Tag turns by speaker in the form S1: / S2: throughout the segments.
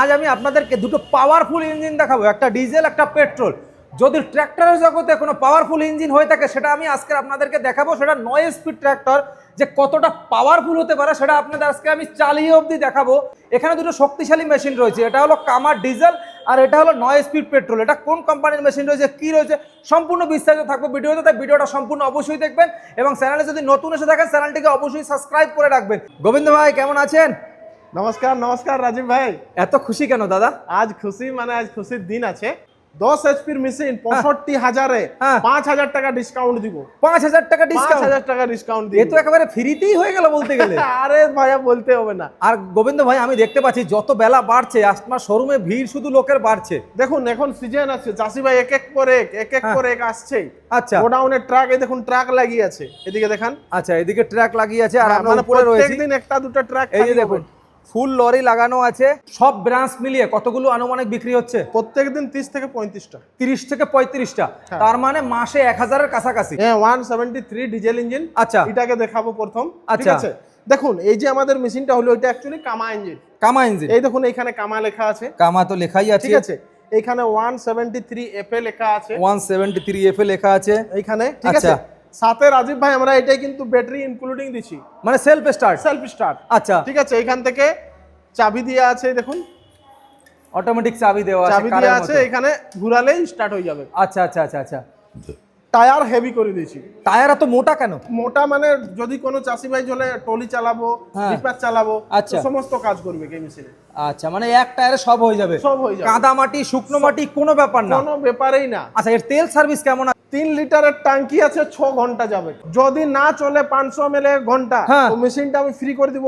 S1: আজ আমি আপনাদেরকে দুটো পাওয়ারফুল ইঞ্জিন দেখাবো, একটা ডিজেল একটা পেট্রোল যদি ট্র্যাক্টরের জগতে কোনো পাওয়ারফুল ইঞ্জিন হয়ে থাকে, সেটা আমি আজকে আপনাদেরকে দেখাবো। সেটা নয় স্পিড ট্র্যাক্টর যে কতটা পাওয়ারফুল হতে পারে, সেটা আপনাদের আজকে আমি চালিয়ে অবধি দেখাবো। এখানে দুটো শক্তিশালী মেশিন রয়েছে, এটা হলো কামার ডিজেল আর এটা হলো নয় স্পিড পেট্রোল এটা কোন কোম্পানির মেশিন রয়েছে, কি রয়েছে, সম্পূর্ণ বিস্তারিত থাকবে ভিডিওতে, তাই ভিডিওটা সম্পূর্ণ অবশ্যই দেখবেন। এবং চ্যানেলে যদি নতুন এসে থাকেন চ্যানেলটিকে অবশ্যই সাবস্ক্রাইব করে রাখবেন। গোবিন্দ ভাই, কেমন আছেন?
S2: নমস্কার নমস্কার রাজীব ভাই।
S1: এত খুশি কেন দাদা?
S2: আজ খুশি মানে আজ খুশির দিন আছে। দশ এইচপির মেশিন পঁয়ষট্টি হাজারে
S1: হ্যাঁ।
S2: পাঁচ হাজার টাকা ডিসকাউন্ট দিব।
S1: পাঁচ হাজার টাকা ডিসকাউন্ট
S2: হাজার টাকা ডিসকাউন্ট দিব।
S1: তো একেবারে ফ্রিতেই হয়ে গেল বলতে গেলে।
S2: আরে ভাইয়া বলতে হবে না।
S1: আর গোবিন্দ ভাই আমি দেখতে পাচ্ছি যত বেলা বাড়ছে আপনার শোরুমে ভিড় শুধু লোকের বাড়ছে।
S2: দেখুন এখন সিজন আছে। চাষি ভাই এক এক করে এক এক এক
S1: হ্যাঁ।
S2: করে এক আসছে।
S1: আচ্ছা।
S2: গোডাউনের ট্রাক এই দেখুন ট্রাক লাগিয়ে আছে। এদিকে দেখান।
S1: আচ্ছা এদিকে ট্রাক লাগিয়ে আছে আর
S2: হ্যাঁ,
S1: আমরা
S2: মানে
S1: উপরে রয়েছি।
S2: প্রত্যেকদিন একটা দুটো ট্রাক
S1: এই দেখুন ফুল লরি লাগানো আছে। সব ব্রাঞ্চ মিলিয়ে কতগুলো আনুমানিক বিক্রি হচ্ছে?
S2: প্রত্যেকদিন তিরিশ থেকে পঁয়ত্রিশটা।
S1: তিরিশ থেকে পঁয়ত্রিশটা।
S2: হ্যাঁ।
S1: তার মানে মাসে এক হাজারের কাছাকাছি।
S2: হ্যাঁ one seventy three diesel engine.
S1: আচ্ছা।
S2: এটাকে দেখাবো প্রথম। ঠিক
S1: আচ্ছা।
S2: দেখুন এই যে আমাদের মেশিনটা হলো এটা অ্যাকচুয়ালি কামা ইঞ্জিন।
S1: কামা ইঞ্জিন।
S2: এই দেখুন এইখানে কামা লেখা আছে।
S1: কামা তো লেখাই আছে।
S2: ঠিক আছে? এখানে one seventy three F A লেখা আছে।
S1: One seventy three F A লেখা আছে।
S2: এইখানে ঠিক আছে?
S1: আচ্ছা।
S2: সাথে রাজীব ভাই আমরা এটাই কিন্তু ব্যাটারি ইনক্লুডিং দিচ্ছি।
S1: মানে সেলফ স্টার্ট
S2: সেলফ স্টার্ট
S1: আচ্ছা।
S2: ঠিক আছে এখান থেকে চাবি দিয়ে আছে দেখুন।
S1: অটোমেটিক চাবি দেওয়া আছে
S2: চাবি দিয়ে আছে এখানে ঘুরালেই স্টার্ট হয়ে যাবে।
S1: আচ্ছা আচ্ছা আচ্ছা আচ্ছা।
S2: টায়ার হেভি করে দিয়েছি।
S1: টায়ার এত মোটা কেন?
S2: মোটা মানে যদি কোনো চাষি ভাই চলে টলি চালাবো
S1: হ্যাঁ।
S2: রিপার চালাবো
S1: আচ্ছা।
S2: সমস্ত কাজ করবে এই মেশিনে
S1: আচ্ছা মানে এক টায়ারে সব হয়ে যাবে।
S2: সব হয়ে যাবে।
S1: কাদা মাটি শুকনো মাটি কোনো ব্যাপার না।
S2: কোনো ব্যাপারেই না।
S1: আচ্ছা এর তেল সার্ভিস কেমন আছে?
S2: তিন লিটারের টাঙ্কি আছে ছ ঘণ্টা যাবে। যদি না চলে পাঁচশো এম ঘণ্টা
S1: হ্যাঁ।
S2: তো মেশিনটা আমি ফ্রি করে দিব।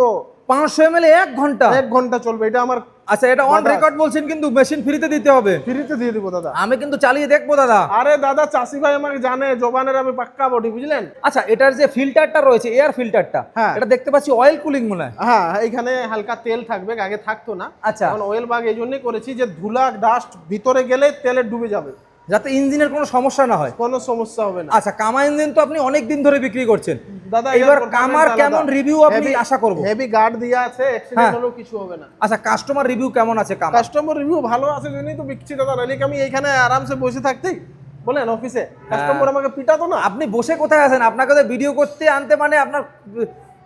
S1: পাঁচশো এম এক ঘণ্টা?
S2: এক ঘণ্টা চলবে এটা আমার
S1: আচ্ছা এটা অন রেকর্ড বলছেন কিন্তু মেশিন ফ্রিতে দিতে হবে।
S2: ফ্রিতে দিয়ে দিব দাদা।
S1: আমি কিন্তু চালিয়ে দেখব দাদা।
S2: আরে দাদা চাষি ভাই আমাকে জানে জবানের আমি পাক্কা বডি বুঝলেন?
S1: আচ্ছা এটার যে ফিল্টারটা রয়েছে এয়ার ফিল্টারটা
S2: হ্যাঁ।
S1: এটা দেখতে পাচ্ছি অয়েল কুলিং মনে হয়।
S2: হ্যাঁ এখানে হালকা তেল থাকবে আগে থাকতো না।
S1: আচ্ছা।
S2: এখন অয়েল বাগ এই জন্যই করেছি যে ধুলা ডাস্ট ভিতরে গেলে তেলে ডুবে যাবে।
S1: যাতে ইঞ্জিনের কোনো সমস্যা না হয়।
S2: কোনো সমস্যা হবে না।
S1: আচ্ছা কামা ইঞ্জিন তো আপনি অনেক দিন ধরে বিক্রি করছেন।
S2: দাদা
S1: এবার কামার কেমন রিভিউ আপনি আশা করব?
S2: হেভি গার্ড দিয়া আছে অ্যাক্সিডেন্ট। হলেও কিছু হবে না।
S1: আচ্ছা কাস্টমার রিভিউ কেমন আছে কামা
S2: কাস্টমার রিভিউ ভালো আছে জন্যই তো বিকছি দাদা নাহলে আমি এখানে আরামসে বসে থাকতেই বলেন অফিসে। কাস্টমার আমাকে পিটাতো না?
S1: আপনি বসে কোথায় আছেন? আপনাকে তো ভিডিও করতে আনতে মানে আপনার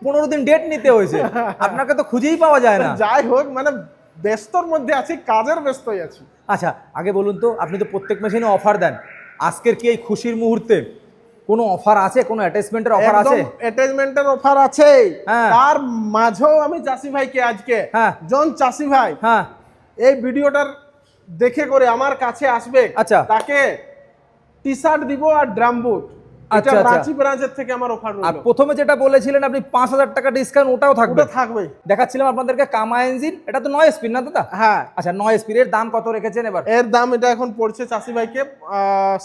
S1: পনেরো দিন ডেট নিতে হয়েছে। আপনাকে তো খুঁজেই পাওয়া যায় না।
S2: যাই হোক মানে ব্যস্তর মধ্যে আছি কাজের ব্যস্তই আছি।
S1: আচ্ছা আগে বলুন তো আপনি তো প্রত্যেক মেশিনে অফার দেন। আজকের কি এই খুশির মুহূর্তে কোনো অফার আছে? কোনো অ্যাটাচমেন্টের অফার আছে?
S2: অ্যাটাচমেন্টের অফার আছে
S1: হ্যাঁ।
S2: তার মাঝেও আমি চাষি ভাইকে আজকে
S1: হ্যাঁ।
S2: জন চাষি ভাই
S1: হ্যাঁ।
S2: এই ভিডিওটার দেখে করে আমার কাছে আসবে।
S1: আচ্ছা।
S2: তাকে টি শার্ট দিব আর ড্রাম বুট
S1: আচ্ছা, আচ্ছা।
S2: রাঁচি ব্রাঞ্চের থেকে আমার অফার
S1: আর প্রথমে যেটা বলেছিলেন আপনি পাঁচ হাজার টাকা ডিসকাউন্ট ওটাও থাকবে।
S2: ওটা থাকবে।
S1: দেখাচ্ছিলাম আপনাদেরকে কামা ইঞ্জিন এটা তো নয় স্পিড না দাদা?
S2: হ্যাঁ।
S1: আচ্ছা নয় স্পিডের দাম কত রেখেছেন এবার?
S2: এর দাম এটা এখন পড়ছে চাষি ভাইকে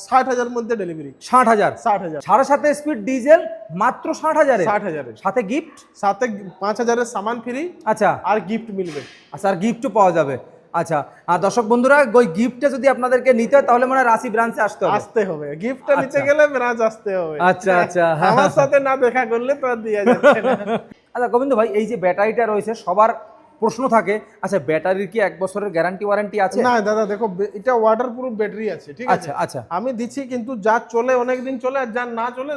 S2: ষাট হাজার মধ্যে ডেলিভারি
S1: ষাট হাজার?
S2: ষাট হাজার।
S1: সাড়ে সাতে স্পিড ডিজেল মাত্র ষাট হাজারে
S2: ষাট হাজারের।
S1: সাথে গিফট
S2: সাথে পাঁচ হাজারের সামান ফ্রি
S1: আচ্ছা।
S2: আর গিফট মিলবে।
S1: আচ্ছা আর গিফটও পাওয়া যাবে। আচ্ছা আর দর্শক বন্ধুরা ওই গিফটটা যদি আপনাদেরকে নিতে হয় তাহলে মানে রাশি ব্রাঞ্চে আসতে হবে।
S2: আসতে হবে। গিফটটা নিতে গেলে ব্রাঞ্চ আসতে হবে।
S1: আচ্ছা, আচ্ছা।
S2: আমার সাথে না দেখা করলে তো দেওয়া যাচ্ছে না।
S1: আচ্ছা গোবিন্দ ভাই এই যে ব্যাটারিটা রয়েছে সবার প্রশ্ন থাকে আচ্ছা ব্যাটারির কি এক বছরের গ্যারান্টি ওয়ারেন্টি আছে?
S2: না দাদা দেখো এটা ওয়াটার প্রুফ ব্যাটারি আছে ঠিক আছে?
S1: আচ্ছা আচ্ছা।
S2: আমি দিচ্ছি কিন্তু যা চলে অনেক দিন চলে আর যা না চলে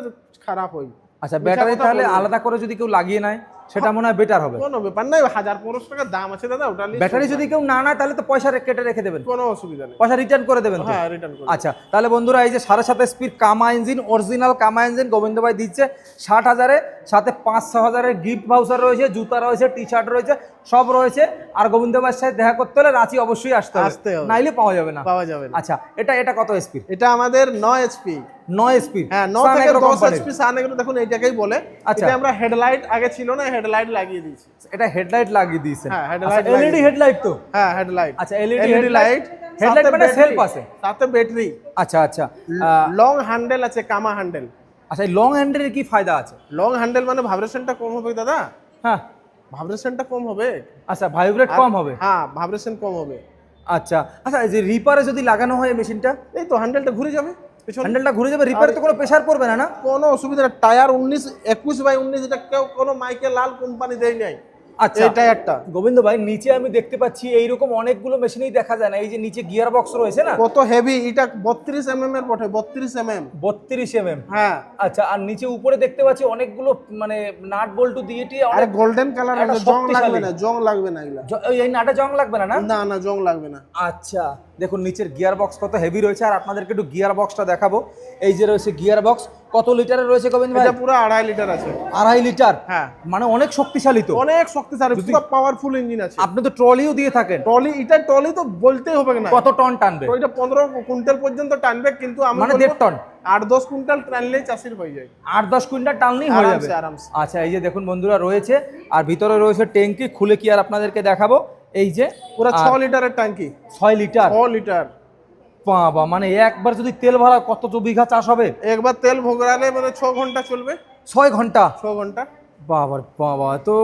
S2: খারাপ হয়
S1: আচ্ছা ব্যাটারি তাহলে আলাদা করে যদি কেউ লাগিয়ে নেয়? সেটা মনে হয় বেটার হবে।
S2: কোনো ব্যাপার নাই হাজার পনেরোশো টাকার দাম আছে দাদা ওটা
S1: ব্যাটারি যদি কেউ না নেয় তাহলে তো পয়সা কেটে রেখে দেবেন।
S2: কোনো অসুবিধা নেই।
S1: পয়সা রিটার্ন করে দেবেন
S2: হ্যাঁ রিটার্ন
S1: আচ্ছা তাহলে বন্ধুরা এই যে সাড়ে সাত speed Kama engine original Kama engine Gobinda ভাই দিচ্ছে ষাট হাজারে সাথে পাঁচ ছ হাজারের গিফট ভাউচার রয়েছে জুতা রয়েছে টি শার্ট রয়েছে সব রয়েছে। আর গোবিন্দ ভাইয়ের সাথে দেখা করতে হলে রাঁচি অবশ্যই আসতে হবে। নাইলে পাওয়া যাবে না।
S2: পাওয়া যাবে
S1: আচ্ছা এটা এটা কত স্পিড
S2: এটা আমাদের নয় স্পিড
S1: 9 এসপি
S2: হ্যাঁ নয় থেকে 10 এসপি সান এগুলো দেখুন এইটাকেই বলে।
S1: আচ্ছা।
S2: এটা আমরা হেডলাইট আগে ছিল না হেডলাইট লাগিয়ে দিয়েছি।
S1: এটা হেডলাইট লাগিয়ে দিয়েছেন।
S2: হ্যাঁ হেডলাইট
S1: এলইডি হেডলাইট তো?
S2: হ্যাঁ হেডলাইট
S1: আচ্ছা
S2: এলইডি হেডলাইট
S1: হেডলাইট মানে সেলফ আছে।
S2: সাথে ব্যাটারি
S1: আচ্ছা আচ্ছা
S2: লং হ্যান্ডেল আছে কামা হ্যান্ডেল
S1: আচ্ছা লং হ্যান্ডেলের কি ফায়দা আছে?
S2: লং হ্যান্ডেল মানে ভাইব্রেশনটা কম হবে দাদা?
S1: হ্যাঁ।
S2: ভাইব্রেশনটা কম হবে।
S1: আচ্ছা ভাইব্রেট কম হবে?
S2: হ্যাঁ ভাইব্রেশন কম হবে।
S1: আচ্ছা আচ্ছা যে রিপারে যদি লাগানো হয় মেশিনটা
S2: এই তো হ্যান্ডেলটা ঘুরে যাবে।
S1: হ্যান্ডেলটা ঘুরে যাবে রিপারে তো কোনো প্রেশার পড়বে না না?
S2: কোনো অসুবিধা নেই। টায়ার উনিশ একুশ বাই উনিশ এটা কেউ কোনো মাইকে লাল কোম্পানি দেয় নাই।
S1: আচ্ছা।
S2: এই টায়ারটা
S1: গোবিন্দ ভাই নিচে আমি দেখতে পাচ্ছি এইরকম অনেকগুলো মেশিনেই দেখা যায় না এই যে নিচে গিয়ার বক্স রয়েছে না?
S2: কত হেভি এটা বত্রিশ এম এম এর বটে বত্রিশ এম এম
S1: বত্রিশ এম এম
S2: হ্যাঁ।
S1: আচ্ছা আর নিচে উপরে দেখতে পাচ্ছি অনেকগুলো মানে নাট বল্টু দিয়ে টিয়ে
S2: আরে গোল্ডেন কালার জং লাগবে না জং লাগবে না
S1: এই নাটে জং লাগবে না না?
S2: না না জং লাগবে না।
S1: আচ্ছা। দেখুন নিচের গিয়ার বক্স কত হেভি রয়েছে আর আপনাদেরকে একটু গিয়ার বক্সটা দেখাবো। এই যে রয়েছে গিয়ার বক্স কত লিটারের রয়েছে গোবিন্দ ভাই?
S2: পুরো আড়াই লিটার আছে।
S1: আড়াই লিটার
S2: হ্যাঁ।
S1: মানে অনেক শক্তিশালী তো।
S2: অনেক শক্তিশালী পুরো পাওয়ারফুল ইঞ্জিন আছে।
S1: আপনি তো ট্রলিও দিয়ে থাকেন।
S2: ট্রলি এটা ট্রলি তো বলতেই হবে না।
S1: কত টন টানবে?
S2: এটা পনেরো কুইন্টাল পর্যন্ত টানবে কিন্তু
S1: মানে দেড় টন
S2: আট দশ কুইন্টাল টানলেই চাষির হয়ে যায়।
S1: আট দশ কুইন্টাল টানলেই হয়ে যাবে। আচ্ছা এই যে দেখুন বন্ধুরা রয়েছে আর ভিতরে রয়েছে ট্যাঙ্কি খুলে কি আর আপনাদেরকে দেখাবো? এই যে
S2: পুরো ছ লিটারের ট্যাঙ্কি।
S1: ছয় লিটার?
S2: ছ লিটার।
S1: বাবা মানে একবার যদি তেল ভরা কত বিঘা চাষ হবে?
S2: একবার তেল ভোগড়ালে মানে ছ ঘণ্টা চলবে।
S1: ছয় ঘণ্টা?
S2: ছ ঘণ্টা।
S1: বাবার বাবা তো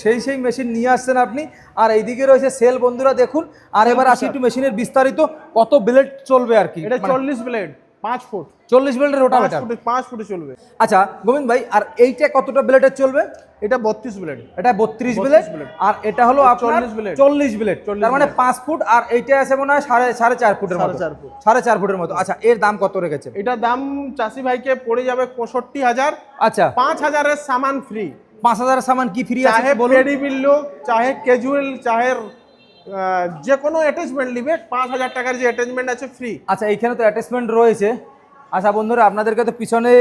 S1: সেই সেই মেশিন নিয়ে আসছেন আপনি। আর এইদিকে রয়েছে সেল বন্ধুরা দেখুন। আর এবার আসি একটু মেশিনের বিস্তারিত কত ব্লেড চলবে আর কি?
S2: এটা চল্লিশ ব্লেড। পাঁচ ফুট।
S1: চল্লিশ
S2: পাঁচ
S1: রোটাভেটার
S2: পাঁচ ফুটে চলবে।
S1: আচ্ছা গোবিন্দ ভাই আর এইটা কতটা ব্লেডের চলবে?
S2: এটা বত্রিশ ব্লেড
S1: এটা বত্রিশ ব্লেড আর এটা হলো
S2: 40 blade।
S1: চল্লিশ ব্লেড তার মানে পাঁচ ফুট আর এইটা আছে মনে হয় সাড়ে সাড়ে চার ফুটের মতো।
S2: চার ফুট।
S1: সাড়ে চার ফুটের মতো। আচ্ছা এর দাম কত রেখেছে?
S2: এটা দাম চাষি ভাইকে পড়ে যাবে পঁয়ষট্টি হাজার।
S1: আচ্ছা।
S2: পাঁচ হাজারের সামান ফ্রি
S1: পাঁচ হাজার সামান কি ফ্রি আছে বলুন।
S2: চাহে ক্যাজুয়াল চাহে যে কোনো অ্যাটাচমেন্ট নিবে পাঁচ হাজার টাকার যে অ্যাটাচমেন্ট আছে ফ্রি
S1: আচ্ছা এইখানে তো অ্যাটাচমেন্ট রয়েছে। আচ্ছা বন্ধুরা আপনাদেরকে তো পিছনে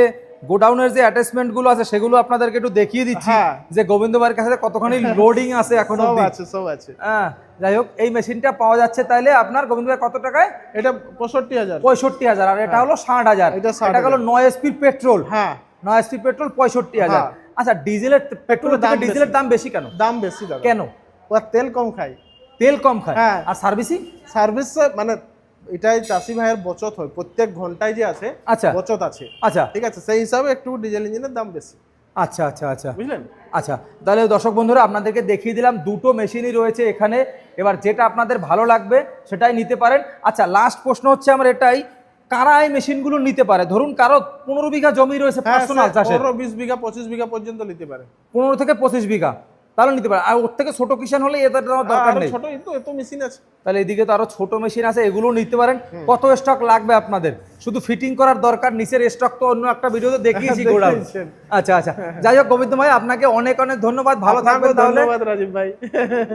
S1: গোডাউনের যে অ্যাটাচমেন্টগুলো আছে সেগুলো আপনাদেরকে একটু দেখিয়ে দিচ্ছি
S2: হ্যাঁ।
S1: যে গোবিন্দ ভাইয়ের কাছে কতখানি লোডিং আছে এখন
S2: সব আছে সব আছে।
S1: হ্যাঁ যাই হোক এই মেশিনটা পাওয়া যাচ্ছে তাইলে আপনার গোবিন্দ ভাই কত টাকায়?
S2: এটা পঁয়ষট্টি হাজার।
S1: পঁয়ষট্টি হাজার আর এটা হলো ষাট হাজার।
S2: এটা 60
S1: এটা হলো নয় স্পিড পেট্রোল
S2: হ্যাঁ।
S1: নয় স্পিড পেট্রোল পঁয়ষট্টি হাজার।
S2: হ্যাঁ।
S1: আচ্ছা ডিজেলের পেট্রোলের দাম ডিজেলের দাম বেশি কেন?
S2: দাম বেশি
S1: কেন?
S2: ওর তেল কম খায়।
S1: তেল কম খায়।
S2: হ্যাঁ।
S1: আর সার্ভিসিং?
S2: সার্ভিস মানে এটাই চাষি ভাইয়ের বচত হয়। প্রত্যেক ঘন্টায় যে আছে
S1: আচ্ছা।
S2: বচত আছে।
S1: আচ্ছা।
S2: ঠিক আছে সেই হিসাবে একটু ডিজেল ইঞ্জিনের দাম বেশি।
S1: আচ্ছা আচ্ছা আচ্ছা।
S2: বুঝলেন?
S1: আচ্ছা তাহলে দর্শক বন্ধুরা আপনাদেরকে দেখিয়ে দিলাম দুটো মেশিনই রয়েছে এখানে। এবার যেটা আপনাদের ভালো লাগবে সেটাই নিতে পারেন। আচ্ছা লাস্ট প্রশ্ন হচ্ছে আমার এটাই কারা এই মেশিনগুলো নিতে পারে? ধরুন কারও পনেরো বিঘা জমি রয়েছে
S2: হ্যাঁ
S1: পার্সোনাল চাষের।
S2: পনেরো বিশ বিঘা পঁচিশ বিঘা পর্যন্ত নিতে পারে।
S1: পনেরো থেকে পঁচিশ বিঘা। তাহলে নিতে পারে। আর ওর থেকে ছোট কিষান হলে এদের দরকার নেই।
S2: ছোট এত মেশিন আছে।
S1: তাহলে এদিকে তো আরও ছোট মেশিন আছে এগুলো নিতে পারেন। কত স্টক লাগবে আপনাদের? শুধু ফিটিং করার দরকার নিচের স্টক তো অন্য একটা ভিডিওতে দেখিয়েছি গোড়া আচ্ছা আচ্ছা। যাই হোক গোবিন্দ ভাই আপনাকে অনেক অনেক ধন্যবাদ ভালো থাকবেন তাহলে।
S2: ধন্যবাদ রাজীব ভাই।